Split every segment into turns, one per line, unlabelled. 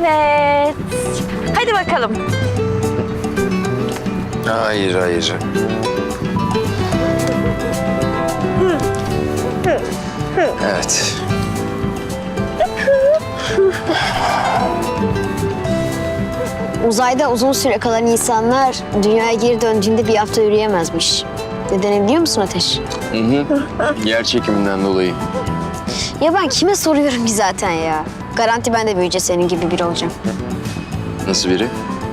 Evet. Hadi bakalım.
Hayır hayır. Evet.
Uzayda uzun süre kalan insanlar dünyaya geri döndüğünde bir hafta yürüyemezmiş. Nedeni biliyor musun Ateş?
Hı hı. Yer çekiminden dolayı.
Ya ben kime soruyorum ki zaten ya? Garanti ben de büyüyünce senin gibi biri olacağım.
Nasıl biri?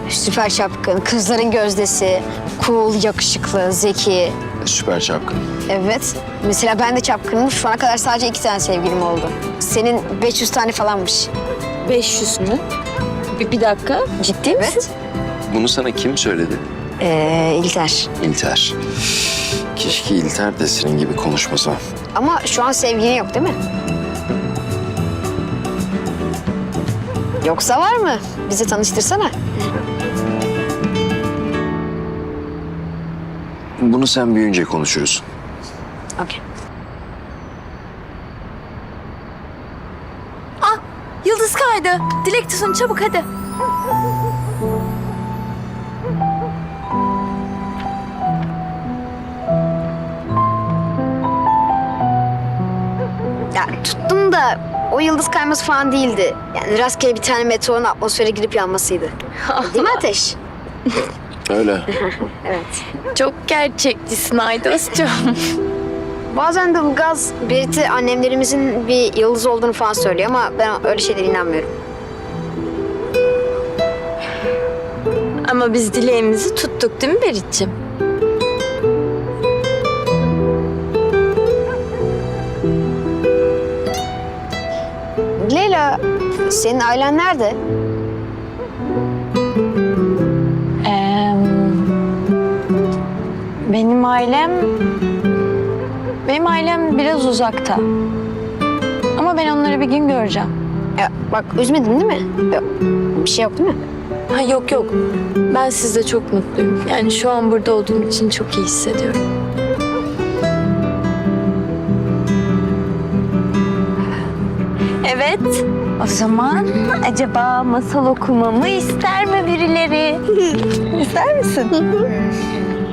Süper çapkın, kızların gözdesi, cool, yakışıklı, zeki.
Süper çapkın.
Evet. Mesela ben de çapkınım. Şu ana kadar sadece iki tane sevgilim oldu. Senin 500 tane falanmış.
500 mü? Bir, bir dakika. Ciddi misin?
Evet.
Bunu sana kim söyledi?
Ee, İlter.
İlter. Keşke İlter de senin gibi konuşmasa.
Ama şu an sevgilin yok değil mi? Yoksa var mı? Bizi tanıştırsana.
Bunu sen büyüyünce konuşuruz.
Okey.
Yıldız kaydı. Dilek tutun çabuk hadi.
Ya tuttum da o yıldız kayması falan değildi. Yani rastgele bir tane meteorun atmosfere girip yanmasıydı. Değil mi Ateş?
Öyle.
Evet.
Çok gerçekçisin Aydos'cum.
Bazen de Ilgaz, Berit'i annemlerimizin bir yıldız olduğunu falan söylüyor ama ben öyle şeylere inanmıyorum.
Ama biz dileğimizi tuttuk değil mi Berit'ciğim?
Senin ailen nerede?
benim ailem... Benim ailem biraz uzakta. Ama ben onları bir gün göreceğim.
Ya bak üzmedin değil mi? Yok, bir şey yok değil mi?
Ha yok yok. Ben sizde çok mutluyum. Yani şu an burada olduğum için çok iyi hissediyorum. Evet. O zaman acaba masal okumamı ister mi birileri? ister misin?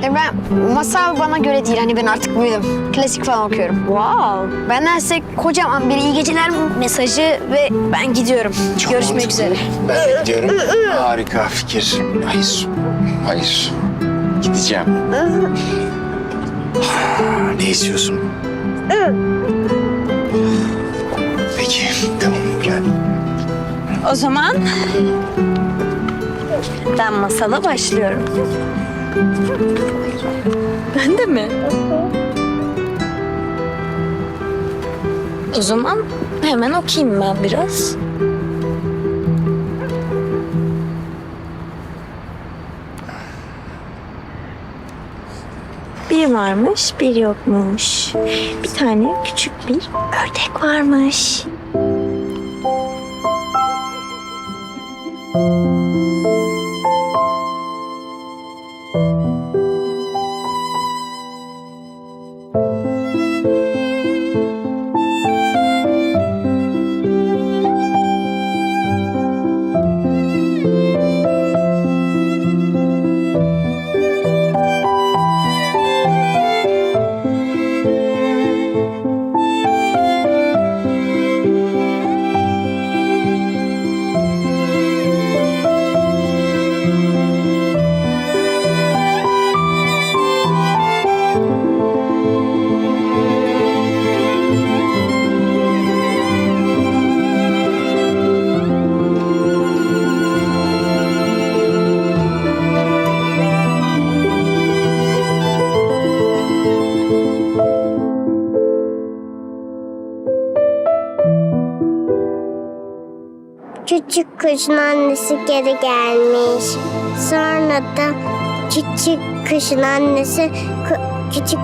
Ya ben masal bana göre değil. Hani ben artık büyüdüm. Klasik falan okuyorum.
Wow.
Bendense kocaman bir iyi geceler mesajı ve ben gidiyorum. Görüşmek üzere.
Ben de gidiyorum. Harika fikir. Hayır. Hayır. Gideceğim. ne istiyorsun? Peki. Tamam gel.
O zaman ben masala başlıyorum. Ben de mi? O zaman hemen okuyayım ben biraz. Bir varmış, bir yokmuş. Bir tane küçük bir ördek varmış.
Kuşun annesi geri gelmiş. Sonra da küçük kuşun annesi küçük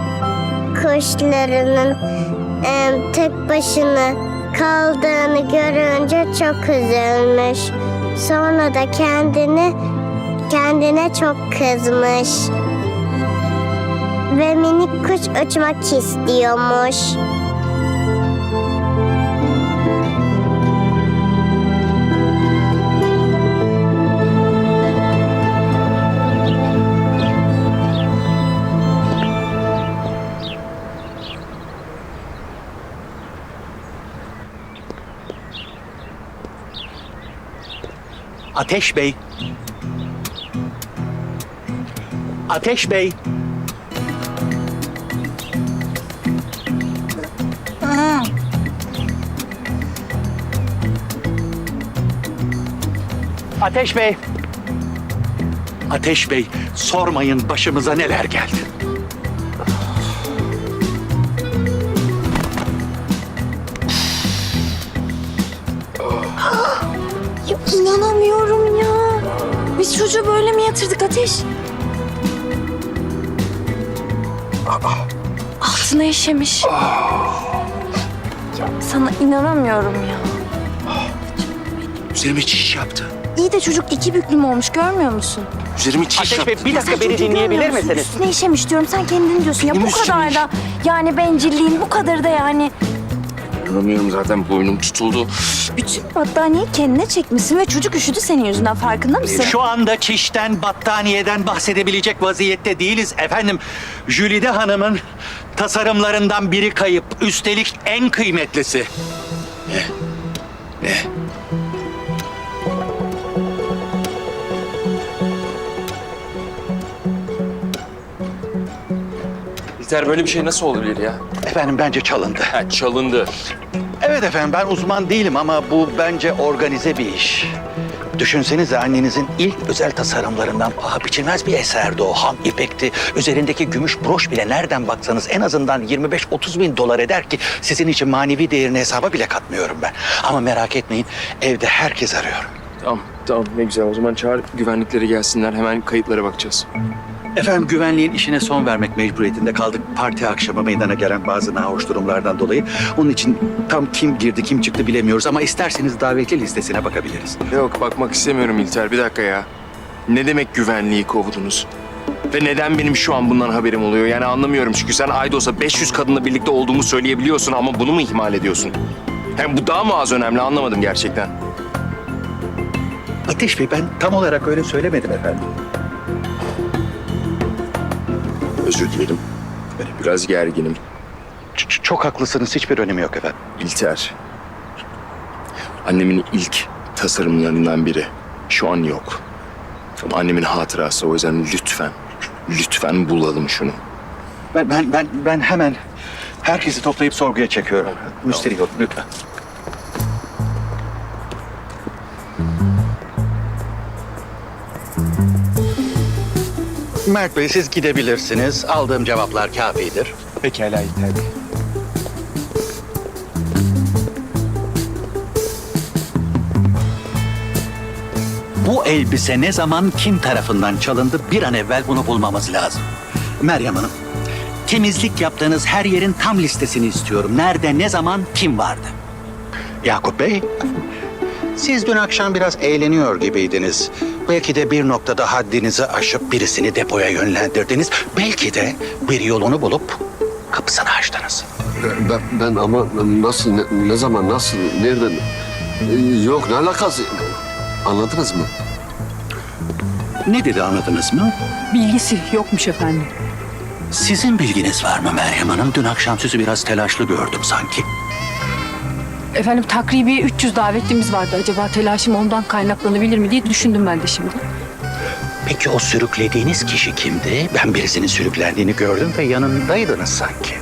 kuşlarının e, tek başına kaldığını görünce çok üzülmüş. Sonra da kendini kendine çok kızmış. Ve minik kuş uçmak istiyormuş.
Ateş Bey. Ateş Bey. Ateş Bey. Ateş Bey, sormayın başımıza neler geldi.
İnanamıyorum ya. Biz çocuğu böyle mi yatırdık Ateş? Altına işemiş. Ya sana inanamıyorum ya.
Üzerime çiş yaptı.
İyi de çocuk iki büklüm olmuş görmüyor musun?
Üzerime çiş
Ateş
yaptı.
Bey bir dakika beni dinleyebilir misiniz?
Üstüne işemiş diyorum sen kendin diyorsun. Ya
Benim
bu kadar da yani bencilliğin bu kadar da yani.
İnanamıyorum zaten boynum tutuldu.
Bütün battaniyeyi kendine çekmişsin ve çocuk üşüdü senin yüzünden farkında mısın?
Şu anda çişten, battaniyeden bahsedebilecek vaziyette değiliz efendim. Jülide Hanım'ın tasarımlarından biri kayıp. Üstelik en kıymetlisi.
Ne?
İlter böyle bir şey nasıl olabilir ya?
Efendim bence çalındı.
Ha çalındı.
Evet efendim ben uzman değilim ama bu bence organize bir iş. Düşünsenize annenizin ilk özel tasarımlarından paha biçilmez bir eserdi o. Ham ipekti. Üzerindeki gümüş broş bile nereden baksanız en azından 25-30 bin dolar eder ki sizin için manevi değerini hesaba bile katmıyorum ben. Ama merak etmeyin evde herkes arıyor.
Tamam tamam ne güzel o zaman çağır güvenlikleri gelsinler hemen kayıtlara bakacağız.
Efendim güvenliğin işine son vermek mecburiyetinde kaldık. Parti akşamı meydana gelen bazı nahoş durumlardan dolayı. Onun için tam kim girdi kim çıktı bilemiyoruz ama isterseniz davetli listesine bakabiliriz.
Yok bakmak istemiyorum İlter bir dakika ya. Ne demek güvenliği kovdunuz? Ve neden benim şu an bundan haberim oluyor? Yani anlamıyorum çünkü sen Aydos'a 500 kadınla birlikte olduğumu söyleyebiliyorsun ama bunu mu ihmal ediyorsun? Hem bu daha mı az önemli anlamadım gerçekten.
Ateş Bey ben tam olarak öyle söylemedim efendim.
Özür dilerim. Biraz gerginim.
Ç- çok haklısınız hiçbir önemi yok efendim.
İlter. Annemin ilk tasarımlarından biri. Şu an yok. Ama annemin hatırası o yüzden lütfen, lütfen bulalım şunu.
Ben ben ben ben hemen herkesi toplayıp sorguya çekiyorum. Müsterih olun lütfen. Mert Bey siz gidebilirsiniz. Aldığım cevaplar kafidir.
Pekala İlter Bey.
Bu elbise ne zaman kim tarafından çalındı bir an evvel bunu bulmamız lazım. Meryem Hanım, temizlik yaptığınız her yerin tam listesini istiyorum. Nerede, ne zaman, kim vardı? Yakup Bey, siz dün akşam biraz eğleniyor gibiydiniz. Belki de bir noktada haddinizi aşıp birisini depoya yönlendirdiniz. Belki de bir yolunu bulup kapısını açtınız.
Ben, ben ama nasıl, ne, ne zaman, nasıl, nereden? Ee, Yok, ne alakası? Anladınız mı?
Ne dedi anladınız mı?
Bilgisi yokmuş efendim.
Sizin bilginiz var mı Meryem Hanım? Dün akşam sizi biraz telaşlı gördüm sanki.
Efendim takribi 300 davetlimiz vardı. Acaba telaşım ondan kaynaklanabilir mi diye düşündüm ben de şimdi.
Peki o sürüklediğiniz kişi kimdi? Ben birisinin sürüklendiğini gördüm ve yanındaydınız sanki.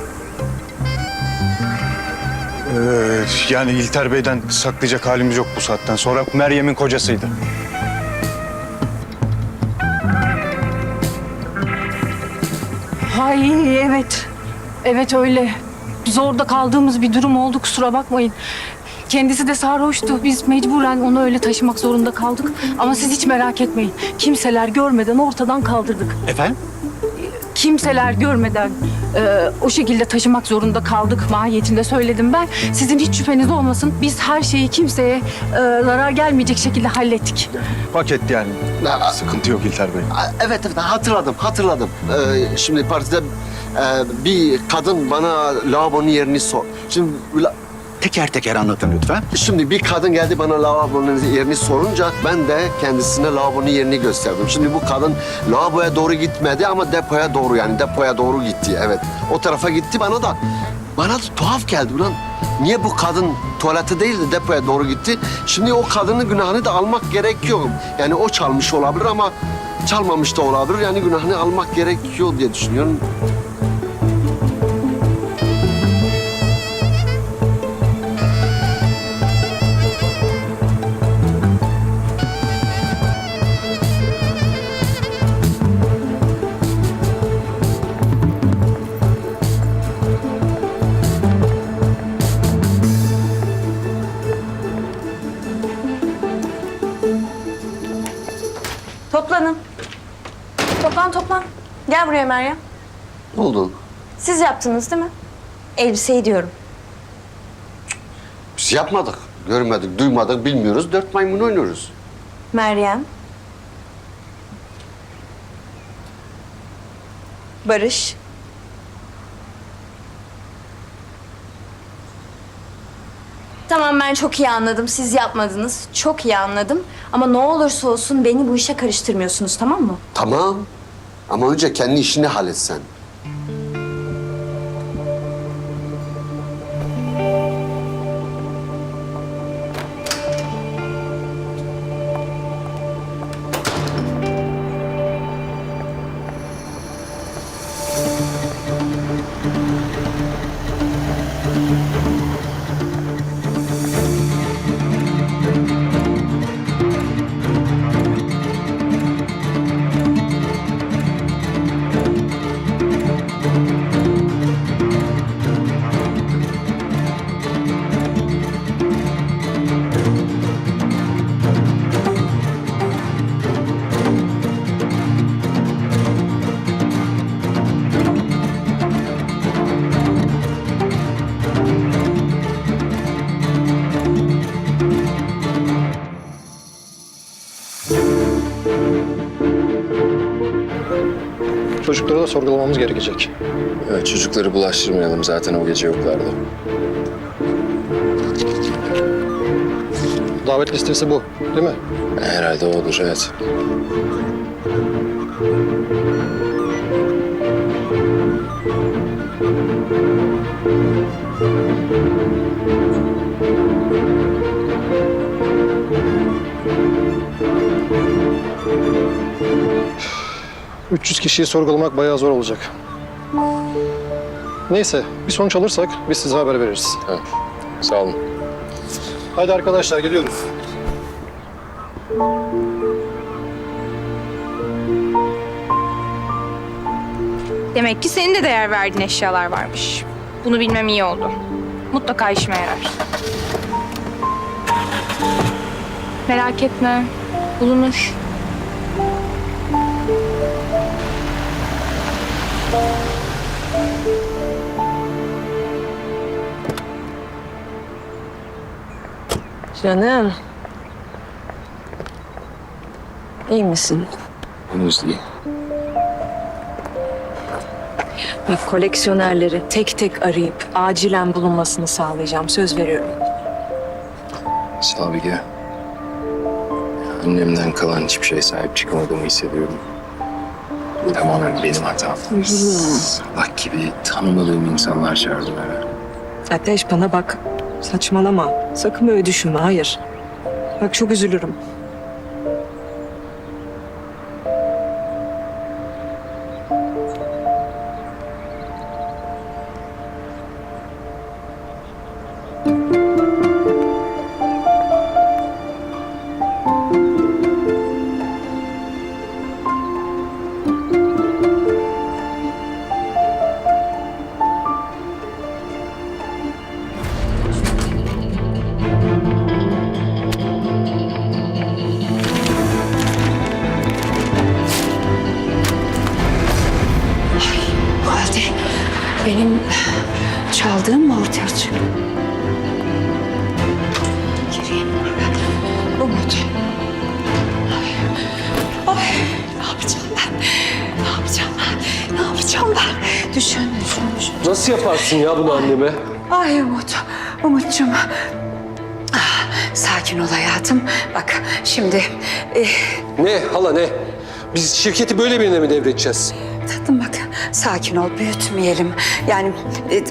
Ee, yani İlter Bey'den saklayacak halimiz yok bu saatten sonra. Meryem'in kocasıydı.
Hay evet. Evet öyle. Zorda kaldığımız bir durum oldu kusura bakmayın. Kendisi de sarhoştu. Biz mecburen onu öyle taşımak zorunda kaldık. Ama siz hiç merak etmeyin. Kimseler görmeden ortadan kaldırdık.
Efendim?
Kimseler görmeden e, o şekilde taşımak zorunda kaldık mahiyetinde söyledim ben. Sizin hiç şüpheniz olmasın. Biz her şeyi kimseye e, zarar gelmeyecek şekilde hallettik.
Paket yani. Sıkıntı yok İlter Bey.
Evet, evet, hatırladım, hatırladım. Ee, şimdi partide e, bir kadın bana lavabonun yerini sor. Şimdi, la-
Teker teker anlatın lütfen.
şimdi bir kadın geldi bana lavabonun yerini sorunca ben de kendisine lavabonun yerini gösterdim. Şimdi bu kadın lavaboya doğru gitmedi ama depoya doğru yani depoya doğru gitti. Evet, o tarafa gitti bana da bana da tuhaf geldi ulan. Niye bu kadın tuvalete değil de depoya doğru gitti? Şimdi o kadının günahını da almak gerekiyor. Yani o çalmış olabilir ama çalmamış da olabilir. Yani günahını almak gerekiyor diye düşünüyorum.
Buraya Meryem.
Oldu?
Siz yaptınız değil mi? Elbiseyi diyorum.
Biz yapmadık. Görmedik, duymadık, bilmiyoruz. Dört maymun oynuyoruz.
Meryem. Barış. Tamam ben çok iyi anladım. Siz yapmadınız. Çok iyi anladım. Ama ne olursa olsun beni bu işe karıştırmıyorsunuz tamam mı?
Tamam. Ama önce kendi işini halletsen.
Sorgulamamız gerekecek.
Evet, çocukları bulaştırmayalım zaten o gece yoklardı.
Davet listesi bu, değil mi?
Herhalde odur evet.
Kişiyi sorgulamak bayağı zor olacak. Neyse, bir sonuç alırsak biz size haber veririz.
Tamam. Sağ olun.
Haydi arkadaşlar, gidiyoruz.
Demek ki senin de değer verdiğin eşyalar varmış. Bunu bilmem iyi oldu. Mutlaka işime yarar. Merak etme. Bulunur.
Canım. İyi misin?
Henüz değil.
Bak koleksiyonerleri tek tek arayıp acilen bulunmasını sağlayacağım. Söz veriyorum.
Bilge. Annemden kalan hiçbir şeye sahip çıkamadığımı hissediyorum. Tamamen benim hatam. Salak gibi tanımadığım insanlar çağırdım eve.
Ateş bana bak. Saçmalama. Sakın böyle düşünme. Hayır. Bak çok üzülürüm.
Benim çaldığım mı ortaya çıktı? Gireyim. Umut. Ay, ay, ne yapacağım ben? Ne yapacağım ben? Ne yapacağım ben? Düşün, düşün, düşün.
Nasıl yaparsın ya bunu anneme?
Ay Umut, Umut'cum. Ah, sakin ol hayatım. Bak şimdi eh,
Ne hala ne? Biz şirketi böyle birine mi devredeceğiz?
Tatlım bak sakin ol büyütmeyelim. Yani e,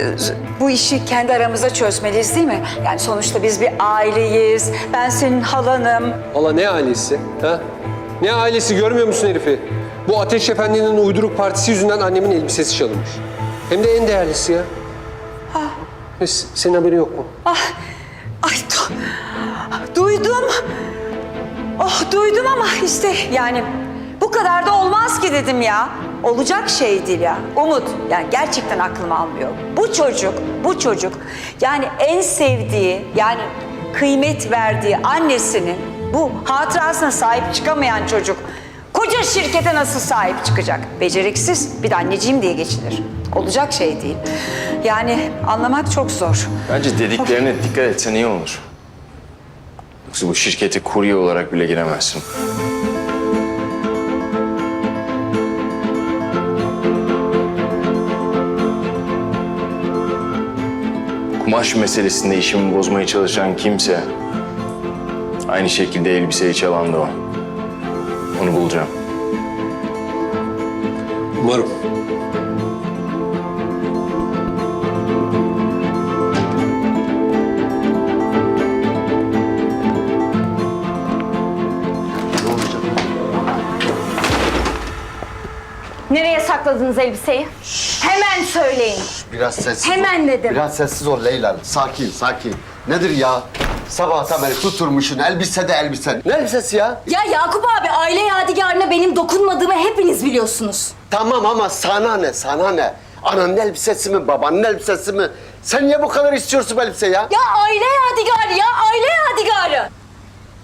bu işi kendi aramızda çözmeliyiz değil mi? Yani sonuçta biz bir aileyiz. Ben senin halanım.
Valla ne ailesi? Ha? Ne ailesi görmüyor musun herifi? Bu Ateş Efendi'nin uyduruk partisi yüzünden annemin elbisesi çalınmış. Hem de en değerlisi ya. Ah. Senin haberin yok mu?
Ay du- duydum. Oh duydum ama işte yani bu kadar da olmaz ki dedim ya. Olacak şey değil ya. Umut yani gerçekten aklım almıyor. Bu çocuk, bu çocuk yani en sevdiği yani kıymet verdiği annesinin bu hatırasına sahip çıkamayan çocuk koca şirkete nasıl sahip çıkacak? Beceriksiz bir de anneciğim diye geçinir. Olacak şey değil. Yani anlamak çok zor.
Bence dediklerine dikkat etsen iyi olur. Yoksa bu şirkete kurye olarak bile giremezsin. Kumaş meselesinde işimi bozmaya çalışan kimse... ...aynı şekilde elbiseyi çalan da o. Onu bulacağım.
Umarım.
Nereye sakladınız elbiseyi? Hemen söyleyin.
Biraz sessiz
Hemen
ol.
dedim.
Biraz sessiz ol Leyla. Sakin, sakin. Nedir ya? Sabahtan beri tuturmuşsun elbise de elbise. Ne elbisesi ya?
Ya Yakup abi aile yadigarına benim dokunmadığımı hepiniz biliyorsunuz.
Tamam ama sana ne, sana ne? Ananın elbisesi mi, babanın elbisesi mi? Sen niye bu kadar istiyorsun bu elbiseyi ya?
Ya aile yadigarı ya aile yadigarı.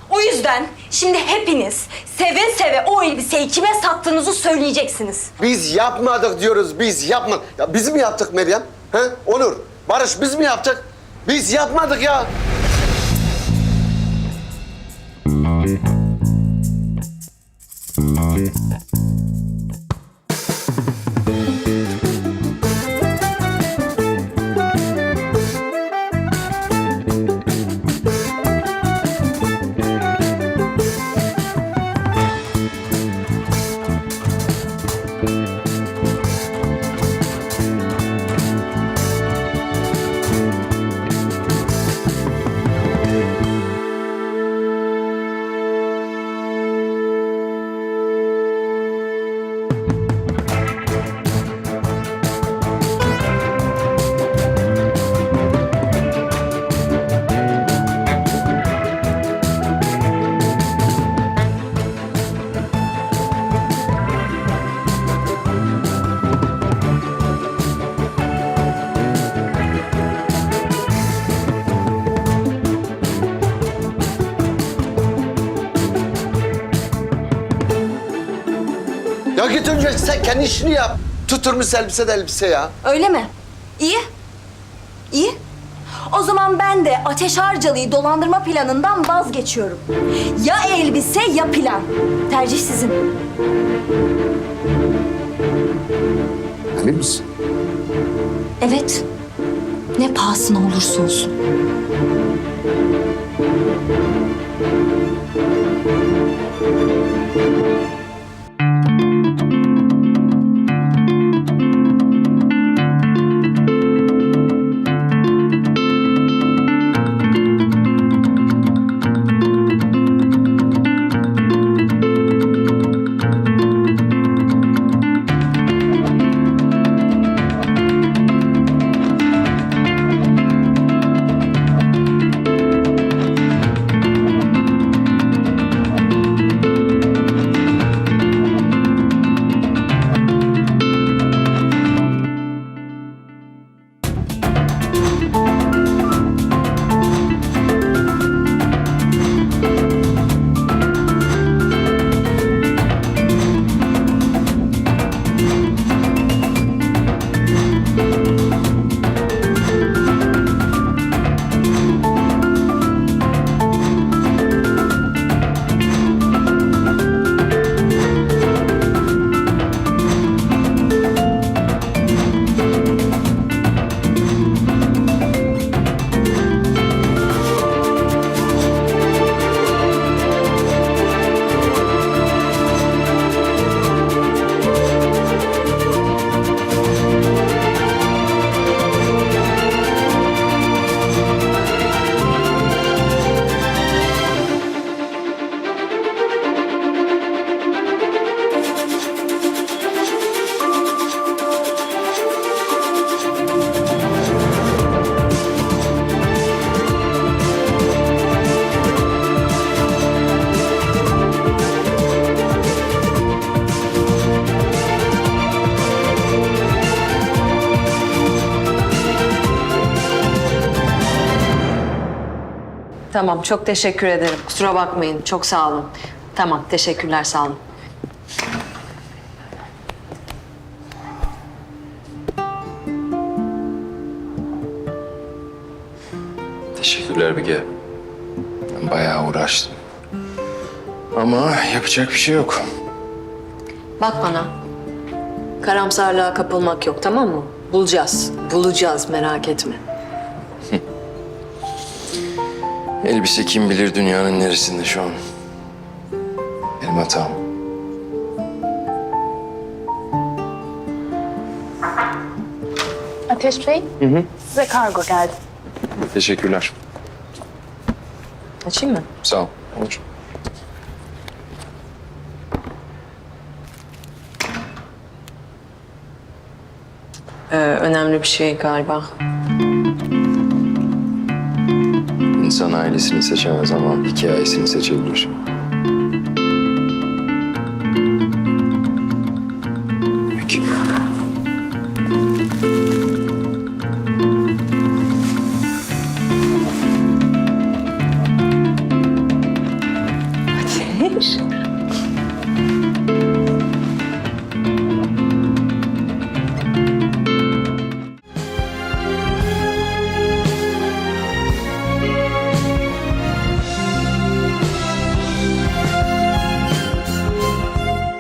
O yüzden şimdi hepiniz seve seve o elbiseyi kime sattığınızı söyleyeceksiniz.
Biz yapmadık diyoruz, biz yapmadık. Ya biz mi yaptık Meryem? He? Onur, Barış biz mi yaptık? Biz yapmadık ya. Ya git önce sen kendi işini yap. Tuturmuş elbise de elbise ya.
Öyle mi? İyi. İyi. O zaman ben de Ateş Harcalı'yı dolandırma planından vazgeçiyorum. Ya elbise ya plan. Tercih sizin.
Emin misin?
Evet. Ne pahasına olursa olsun.
Tamam çok teşekkür ederim. Kusura bakmayın. Çok sağ olun. Tamam teşekkürler sağ olun.
Teşekkürler Bige. Ben bayağı uğraştım. Ama yapacak bir şey yok.
Bak bana. Karamsarlığa kapılmak yok tamam mı? Bulacağız. Bulacağız merak etme.
Elbise kim bilir dünyanın neresinde şu an. Benim hatam.
Ateş Bey, size kargo geldi.
Teşekkürler.
Açayım mı?
Sağ ol. Olur.
Ee, önemli bir şey galiba.
İnsan ailesini seçemez ama hikayesini seçebilir.